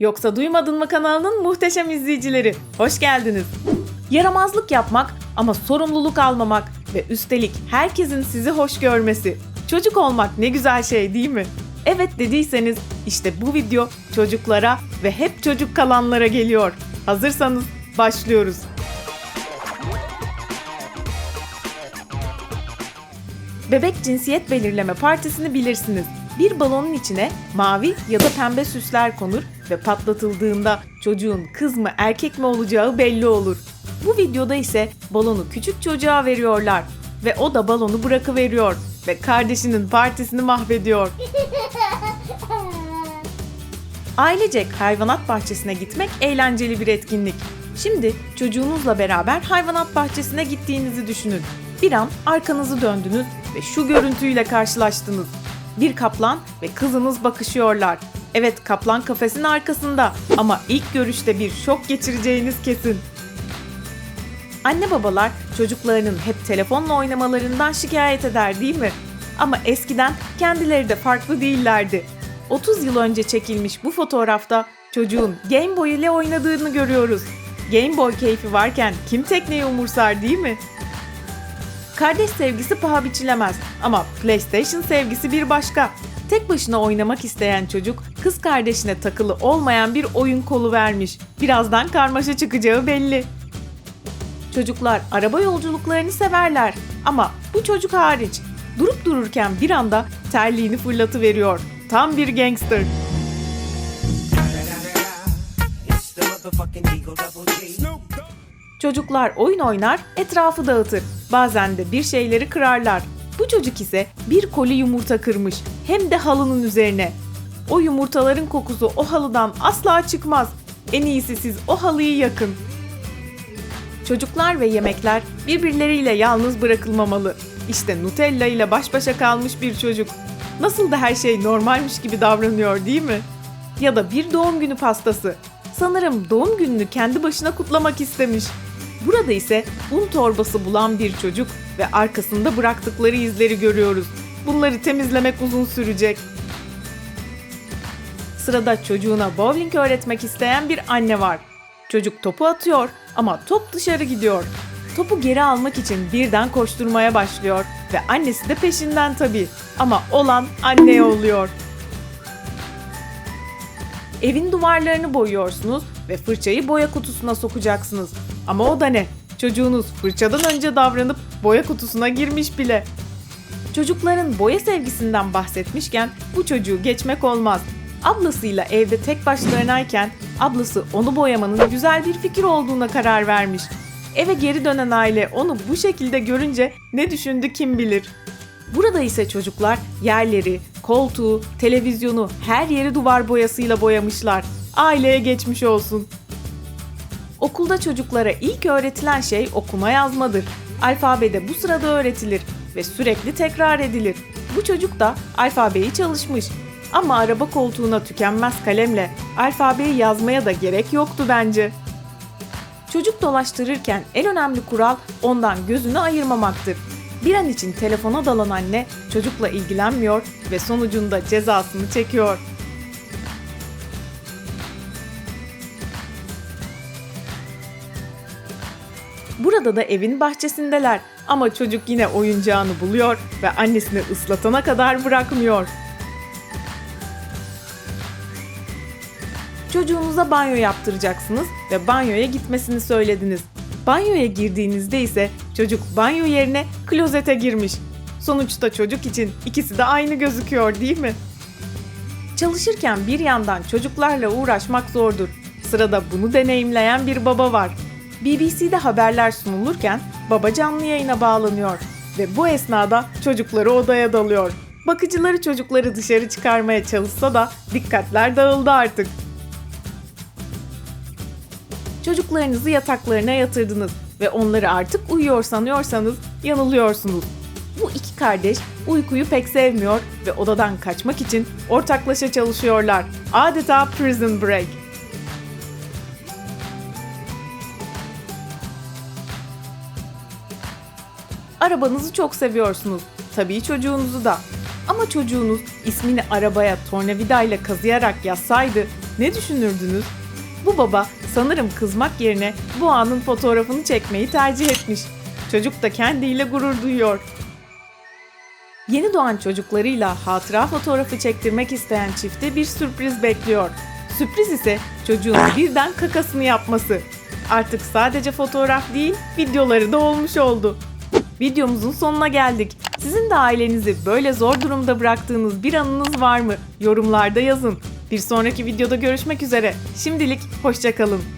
Yoksa Duymadın mı kanalının muhteşem izleyicileri. Hoş geldiniz. Yaramazlık yapmak ama sorumluluk almamak ve üstelik herkesin sizi hoş görmesi. Çocuk olmak ne güzel şey değil mi? Evet dediyseniz işte bu video çocuklara ve hep çocuk kalanlara geliyor. Hazırsanız başlıyoruz. Bebek cinsiyet belirleme partisini bilirsiniz. Bir balonun içine mavi ya da pembe süsler konur ve patlatıldığında çocuğun kız mı erkek mi olacağı belli olur. Bu videoda ise balonu küçük çocuğa veriyorlar ve o da balonu bırakıveriyor ve kardeşinin partisini mahvediyor. Ailecek hayvanat bahçesine gitmek eğlenceli bir etkinlik. Şimdi çocuğunuzla beraber hayvanat bahçesine gittiğinizi düşünün. Bir an arkanızı döndünüz ve şu görüntüyle karşılaştınız. Bir kaplan ve kızınız bakışıyorlar. Evet kaplan kafesin arkasında ama ilk görüşte bir şok geçireceğiniz kesin. Anne babalar çocuklarının hep telefonla oynamalarından şikayet eder değil mi? Ama eskiden kendileri de farklı değillerdi. 30 yıl önce çekilmiş bu fotoğrafta çocuğun Game Boy ile oynadığını görüyoruz. Game Boy keyfi varken kim tekneyi umursar değil mi? Kardeş sevgisi paha biçilemez ama PlayStation sevgisi bir başka. Tek başına oynamak isteyen çocuk kız kardeşine takılı olmayan bir oyun kolu vermiş. Birazdan karmaşa çıkacağı belli. Çocuklar araba yolculuklarını severler ama bu çocuk hariç. Durup dururken bir anda terliğini fırlatıveriyor. Tam bir gangster. Çocuklar oyun oynar, etrafı dağıtır. Bazen de bir şeyleri kırarlar. Bu çocuk ise bir koli yumurta kırmış. Hem de halının üzerine. O yumurtaların kokusu o halıdan asla çıkmaz. En iyisi siz o halıyı yakın. Çocuklar ve yemekler birbirleriyle yalnız bırakılmamalı. İşte Nutella ile baş başa kalmış bir çocuk. Nasıl da her şey normalmiş gibi davranıyor değil mi? Ya da bir doğum günü pastası. Sanırım doğum gününü kendi başına kutlamak istemiş. Burada ise un torbası bulan bir çocuk ve arkasında bıraktıkları izleri görüyoruz. Bunları temizlemek uzun sürecek. Sırada çocuğuna bowling öğretmek isteyen bir anne var. Çocuk topu atıyor ama top dışarı gidiyor. Topu geri almak için birden koşturmaya başlıyor ve annesi de peşinden tabii. Ama olan anneye oluyor. Evin duvarlarını boyuyorsunuz ve fırçayı boya kutusuna sokacaksınız. Ama o da ne? Çocuğunuz fırçadan önce davranıp boya kutusuna girmiş bile. Çocukların boya sevgisinden bahsetmişken bu çocuğu geçmek olmaz. Ablasıyla evde tek başlarınayken ablası onu boyamanın güzel bir fikir olduğuna karar vermiş. Eve geri dönen aile onu bu şekilde görünce ne düşündü kim bilir. Burada ise çocuklar yerleri, koltuğu, televizyonu, her yeri duvar boyasıyla boyamışlar. Aileye geçmiş olsun. Okulda çocuklara ilk öğretilen şey okuma yazmadır. Alfabede bu sırada öğretilir ve sürekli tekrar edilir. Bu çocuk da alfabeyi çalışmış. Ama araba koltuğuna tükenmez kalemle alfabeyi yazmaya da gerek yoktu bence. Çocuk dolaştırırken en önemli kural ondan gözünü ayırmamaktır. Bir an için telefona dalan anne çocukla ilgilenmiyor ve sonucunda cezasını çekiyor. Burada da evin bahçesindeler ama çocuk yine oyuncağını buluyor ve annesini ıslatana kadar bırakmıyor. Çocuğunuza banyo yaptıracaksınız ve banyoya gitmesini söylediniz. Banyoya girdiğinizde ise çocuk banyo yerine klozete girmiş. Sonuçta çocuk için ikisi de aynı gözüküyor değil mi? Çalışırken bir yandan çocuklarla uğraşmak zordur. Sırada bunu deneyimleyen bir baba var. BBC'de haberler sunulurken baba canlı yayına bağlanıyor ve bu esnada çocukları odaya dalıyor. Bakıcıları çocukları dışarı çıkarmaya çalışsa da dikkatler dağıldı artık. Çocuklarınızı yataklarına yatırdınız ve onları artık uyuyor sanıyorsanız yanılıyorsunuz. Bu iki kardeş uykuyu pek sevmiyor ve odadan kaçmak için ortaklaşa çalışıyorlar. Adeta prison break. Arabanızı çok seviyorsunuz. Tabii çocuğunuzu da. Ama çocuğunuz ismini arabaya tornavidayla kazıyarak yazsaydı Ne düşünürdünüz? Bu baba sanırım kızmak yerine bu anın fotoğrafını çekmeyi tercih etmiş. Çocuk da kendiyle gurur duyuyor. Yeni doğan çocuklarıyla hatıra fotoğrafı çektirmek isteyen çifte bir sürpriz bekliyor. Sürpriz ise çocuğun birden kakasını yapması. Artık sadece fotoğraf değil, videoları da olmuş oldu. Videomuzun sonuna geldik. Sizin de ailenizi böyle zor durumda bıraktığınız bir anınız var mı? Yorumlarda yazın. Bir sonraki videoda görüşmek üzere. Şimdilik hoşçakalın.